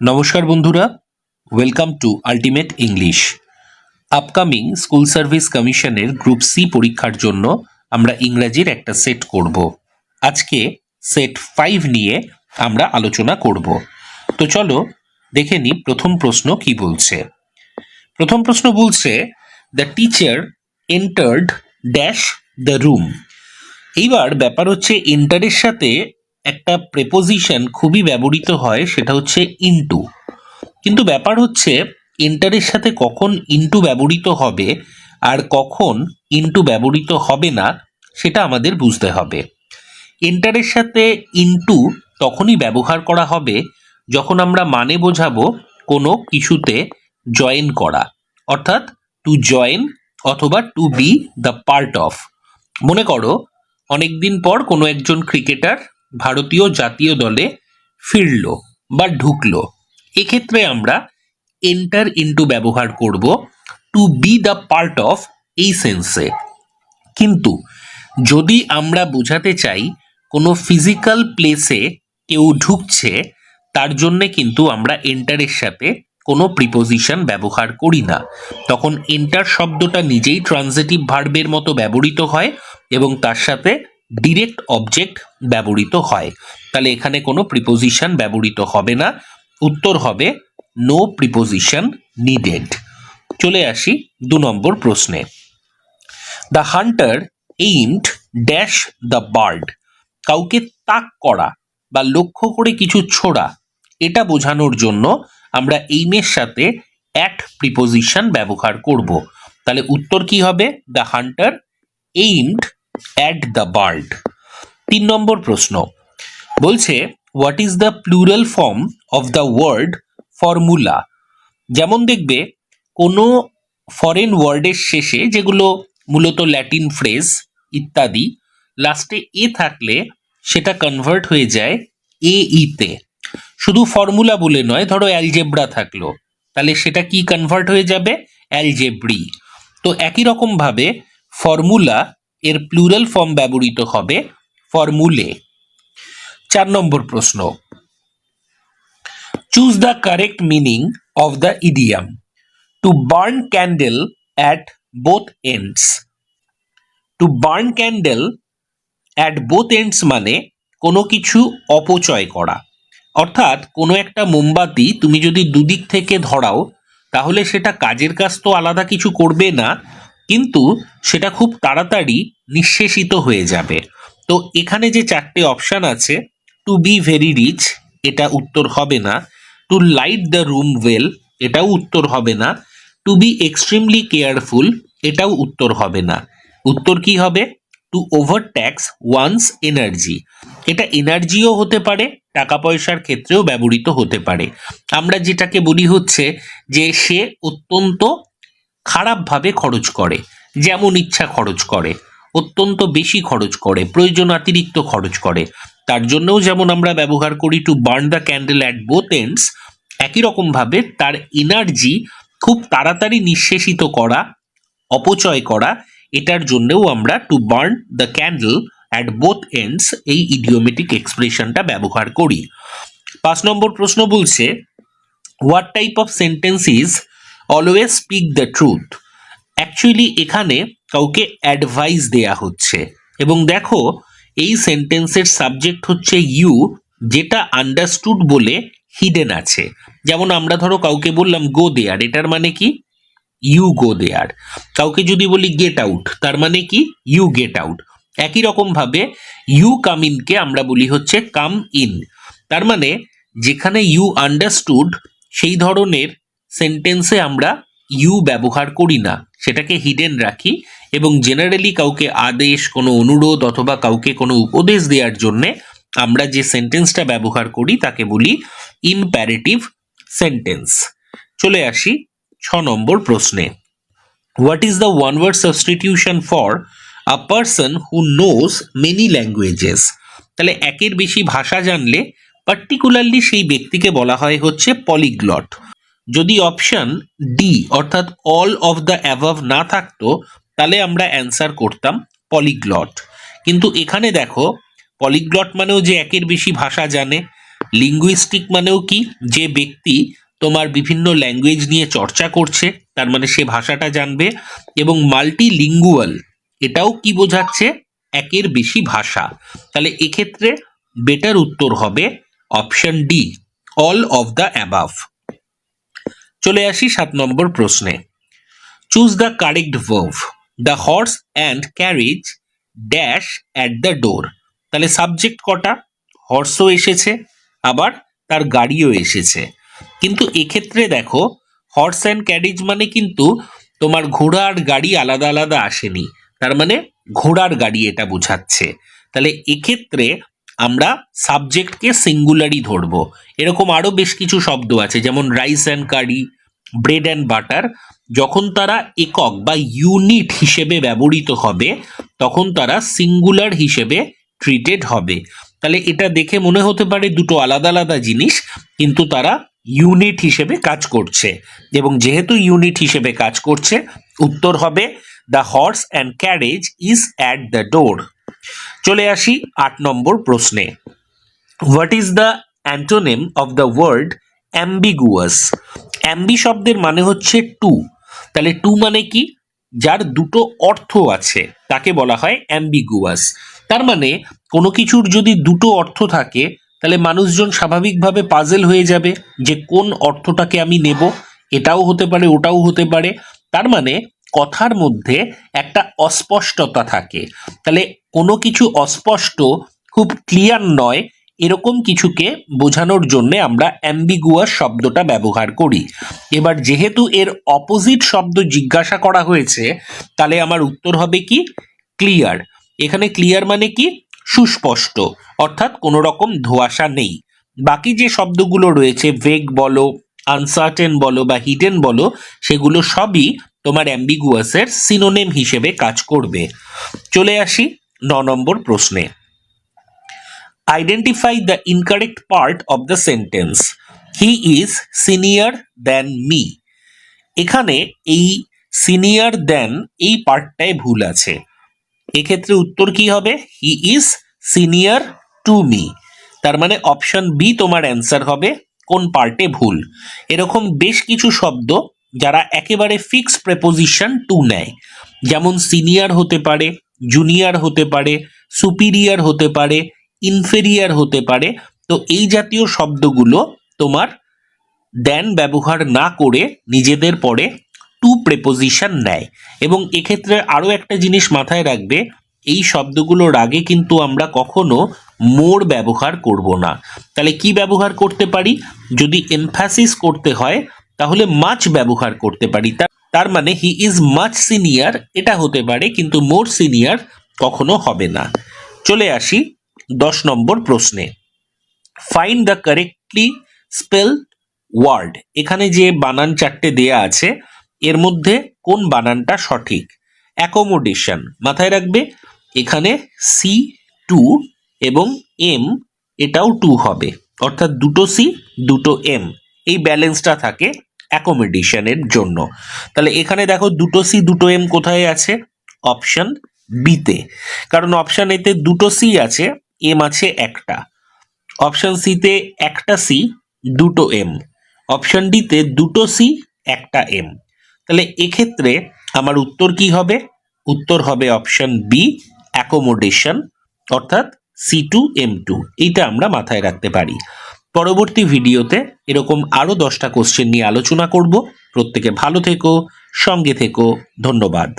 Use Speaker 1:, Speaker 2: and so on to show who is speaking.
Speaker 1: নমস্কার বন্ধুরা welcome to ultimate English upcoming school service কমিশনের গ্রুপ সি পরীক্ষার জন্য আমরা ইংরাজির একটা সেট করব। আজকে সেট ফাইভ নিয়ে আমরা আলোচনা করব। তো চলো দেখে নিই প্রথম প্রশ্ন কি বলছে। প্রথম প্রশ্ন বলছে the teacher entered dash the room এইবার ব্যাপার হচ্ছে এন্টারের সাথে একটা প্রেপোজিশন খুবই ব্যবহৃত হয়, সেটা হচ্ছে ইনটু কিন্তু ব্যাপার হচ্ছে এন্টারের সাথে কখন ইনটু ব্যবহৃত হবে আর কখন ইনটু ব্যবহৃত হবে না, সেটা আমাদের বুঝতে হবে। এন্টারের সাথে ইনটু তখনই ব্যবহার করা হবে যখন আমরা মানে বোঝাবো কোনো কিছুতে জয়েন করা, অর্থাৎ টু জয়েন অথবা to be the part of মনে করো, অনেকদিন পর কোনো একজন ক্রিকেটার ভারতীয় জাতীয় দলে ফিরলো বা ঢুকলো। এক্ষেত্রে আমরা এন্টার ইন্টু ব্যবহার করব to be the part of এই সেন্সে কিন্তু যদি আমরা বোঝাতে চাই কোনো ফিজিক্যাল প্লেসে কেউ ঢুকছে, তার জন্যে কিন্তু আমরা এন্টারের সাথে কোনো প্রিপোজিশন ব্যবহার করি না। তখন এন্টার শব্দটা নিজেই ট্রানজিটিভ ভার্বের মতো ব্যবহৃত হয় এবং তার সাথে ডিরেক্ট অবজেক্ট ব্যবহৃত হয়। তাহলে এখানে কোনো প্রিপোজিশন ব্যবহৃত হবে না। উত্তর হবে নো প্রিপোজিশন নিডেড চলে আসি দু নম্বর প্রশ্নে। The hunter aimed dash the bird কাউকে তাক করা বা লক্ষ্য করে কিছু ছোড়া, এটা বোঝানোর জন্য আমরা এইমের সাথে অ্যাট প্রিপোজিশন ব্যবহার করব। তাহলে উত্তর কি হবে? The hunter aimed at the bird তিন নম্বর প্রশ্ন। বলছে what is the plural form of the word formula যেমন দেখবে, কোনো ফরেন ওয়ার্ডের শেষে যেগুলো মূলত ল্যাটিন ফ্রেজ ইত্যাদি লাস্টে এ থাকলে সেটা কনভার্ট হয়ে যায় এ ইতে শুধু ফর্মুলা বলে নয়, ধরো অ্যালজেব্রা থাকল, তাহলে সেটা কি কনভার্ট হয়ে যাবে? অ্যালজেব্রি তো একই রকম ভাবে ফর্মুলা এর প্লুরাল ফর্ম ব্যবহৃত হবে ফর্মুলে চার নম্বর প্রশ্ন। Choose the correct meaning of the idiom to burn candle at both ends to burn candle at both ends মানে কোনো কিছু অপচয় করা। অর্থাৎ কোনো একটা মোমবাতি তুমি যদি দুদিক থেকে ধরাও, তাহলে সেটা কাজের কাজ তো আলাদা কিছু করবে না কিন্তু সেটা খুব তাড়াতাড়ি নিঃশেষিত হয়ে যাবে। তো এখানে যে চারটে অপশান আছে টু বি ভেরি রিচ এটা উত্তর হবে না। To light the room well এটাও উত্তর হবে না। টু বি এক্সট্রিমলি কেয়ারফুল এটাও উত্তর হবে না। উত্তর কি হবে? To overtax one's energy এটা এনার্জিও হতে পারে, টাকা পয়সার ক্ষেত্রেও ব্যবহৃত হতে পারে। আমরা যেটাকে বলি হচ্ছে যে সে অত্যন্ত খারাপভাবে খরচ করে, যেমন ইচ্ছা খরচ করে, অত্যন্ত বেশি খরচ করে, প্রয়োজন অতিরিক্ত খরচ করে। তার জন্যও যেমন আমরা ব্যবহার করি to burn the candle at both ends একই রকমভাবে তার এনার্জি খুব তাড়াতাড়ি নিঃশেষিত করা, অপচয় করা, এটার জন্যও আমরা to burn the candle at both ends এই ইডিওমেটিক এক্সপ্রেশনটা ব্যবহার করি। পাঁচ নম্বর প্রশ্ন বলছে what type of sentence is always speak the truth actually এখানে কাউকে অ্যাডভাইস দেয়া হচ্ছে। এবং দেখো, এই সেন্টেন্সের সাবজেক্ট হচ্ছে ইউ যেটা আন্ডারস্টুড বলে হিডেন আছে। যেমন আমরা ধরো কাউকে বললাম গো দেয়ার এটার মানে কি? ইউ গো দেয়ার কাউকে যদি বলি গেট আউট তার মানে কি? ইউ গেট আউট একই রকম ভাবে ইউ কাম ইনকে আমরা বলি হচ্ছে কাম ইন তার মানে যেখানে ইউ আন্ডারস্টুড সেই ধরনের সেন্টেন্সে আমরা ইউ ব্যবহার করি না, সেটাকে হিডেন রাখি এবং জেনারেলি কাউকে আদেশ, কোনো অনুরোধ অথবা কাউকে কোনো উপদেশ দেওয়ার জন্যে আমরা যে সেন্টেন্সটা ব্যবহার করি তাকে বলি ইনপ্যারেটিভ সেন্টেন্স চলে আসি ছ নম্বর প্রশ্নে। What is the one word substitution for a person who knows many languages তাহলে একের বেশি ভাষা জানলে পার্টিকুলারলি সেই ব্যক্তিকে বলা হয় হচ্ছে পলিগ্লট যদি অপশন ডি অর্থাৎ অল অফ দ্য অ্যাভাভ না থাকতো, তাহলে আমরা অ্যান্সার করতাম পলিগ্লট কিন্তু এখানে দেখো পলিগ্লট মানেও যে একের বেশি ভাষা জানে লিঙ্গুইস্টিক মানেও কি? যে ব্যক্তি তোমার বিভিন্ন ল্যাঙ্গুয়েজ নিয়ে চর্চা করছে, তার মানে সে ভাষাটা জানবে, এবং মাল্টি লিঙ্গুয়াল এটাও কি বোঝাচ্ছে? একের বেশি ভাষা। তাহলে এক্ষেত্রে বেটার উত্তর হবে option D all of the above চলে আসি সাত নম্বর প্রশ্নে। Choose the correct verb the horse and carriage dash at the door তাহলে সাবজেক্ট কটা? হর্সও এসেছে, আবার তার গাড়িও এসেছে। কিন্তু এক্ষেত্রে দেখো হর্স অ্যান্ড ক্যারেজ মানে কিন্তু তোমার ঘোড়া আর গাড়ি আলাদা আলাদা আসেনি। তার মানে ঘোড়ার গাড়ি এটা বোঝাচ্ছে। তাহলে এক্ষেত্রে আমরা সাবজেক্টকে সিঙ্গুলারই ধরবো। এরকম আরও বেশ কিছু শব্দ আছে, যেমন rice and curry bread and butter যখন তারা একক বা ইউনিট হিসেবে ব্যবহৃত হবে, তখন তারা সিঙ্গুলার হিসেবে ট্রিটেড হবে। তাহলে এটা দেখে মনে হতে পারে দুটো আলাদা আলাদা জিনিস, কিন্তু তারা ইউনিট হিসেবে কাজ করছে। এবং যেহেতু ইউনিট হিসেবে কাজ করছে, উত্তর হবে the horse and carriage is at the door চলে আসি আট নম্বর প্রশ্নে। What is the antonym of the word ambiguous ambi শব্দের মানে হচ্ছে টু। তাহলে টু মানে কি? যার দুটো অর্থ আছে, তাকে বলা হয় অ্যাম্বিগুয়াস তার মানে কোনো কিছুর যদি দুটো অর্থ থাকে, তাহলে মানুষজন স্বাভাবিকভাবে পাজেল হয়ে যাবে যে কোন অর্থটাকে আমি নেব। এটাও হতে পারে, ওটাও হতে পারে। তার মানে কথার মধ্যে একটা অস্পষ্টতা থাকে। তাহলে কোনো কিছু অস্পষ্ট, খুব ক্লিয়ার নয়, এরকম কিছুকে বোঝানোর জন্য আমরা অ্যাম্বিগুয়াস শব্দটা ব্যবহার করি। এবার যেহেতু এর অপোজিট শব্দ জিজ্ঞাসা করা হয়েছে, তাহলে আমার উত্তর হবে কি? ক্লিয়ার এখানে ক্লিয়ার মানে কি? সুস্পষ্ট। অর্থাৎ কোনো রকম ধোঁয়াশা নেই। বাকি যে শব্দগুলো রয়েছে ভেগ বলো আনসার্টেন বলো বা হিডেন বলো, সেগুলো সবই তোমার অ্যাম্বিগুয়াসের সিনোনেম হিসেবে কাজ করবে। চলে আসি ন নম্বর প্রশ্নে। Identify the incorrect part of the sentence he is senior than me এখানে এই সিনিয়র দ্যান এই পার্টটায় ভুল আছে। এক্ষেত্রে উত্তর কি হবে? He is senior to me তার মানে অপশন বি তোমার অ্যান্সার হবে, কোন পার্টে ভুল। এরকম বেশ কিছু শব্দ যারা একেবারে ফিক্স প্রেপোজিশন টু নেয়। যেমন সিনিয়র হতে পারে জুনিয়র হতে পারে সুপিরিয়র হতে পারে ইনফেরিয়ার হতে পারে, তো এই জাতীয় শব্দগুলো তোমার দেন ব্যবহার না করে নিজেদের পরে টু প্রেপোজিশন নেয়। এবং এক্ষেত্রে আরও একটা জিনিস মাথায় রাখবে, এই শব্দগুলোর আগে কিন্তু আমরা কখনো মোর ব্যবহার করব না। তাহলে কি ব্যবহার করতে পারি? যদি এমফ্যাসিস করতে হয়, তাহলে মাছ ব্যবহার করতে পারি। তা- তার মানে হি ইজ মাচ সিনিয়র এটা হতে পারে, কিন্তু মোর সিনিয়র কখনো হবে না। চলে আসি দশ নম্বর প্রশ্নে। Find the correctly spell word এখানে যে বানান চারটে দেয়া আছে, এর মধ্যে কোন বানানটা সঠিক? অ্যাকোমোডেশন মাথায় রাখবে, এখানে সি টু এবং এম এটাও টু হবে। অর্থাৎ দুটো সি দুটো এম এই ব্যালেন্সটা থাকে অ্যাকোমোডেশনের জন্য। তাহলে এখানে দেখো দুটো সি দুটো এম কোথায় আছে? অপশন বিতে কারণ অপশন এতে দুটো সি আছে এম আছে একটা। অপশন সিতে একটা সি দুটো এম অপশন ডিতে দুটো সি একটা এম তাহলে এক্ষেত্রে আমার উত্তর কি হবে? উত্তর হবে অপশন বি অ্যাকোমোডেশন অর্থাৎ সি টু এম টু এইটা আমরা মাথায় রাখতে পারি। পরবর্তী ভিডিওতে এরকম আরও দশটা কোশ্চেন নিয়ে আলোচনা করব। প্রত্যেকে ভালো থেকো, সঙ্গে থেকো, ধন্যবাদ।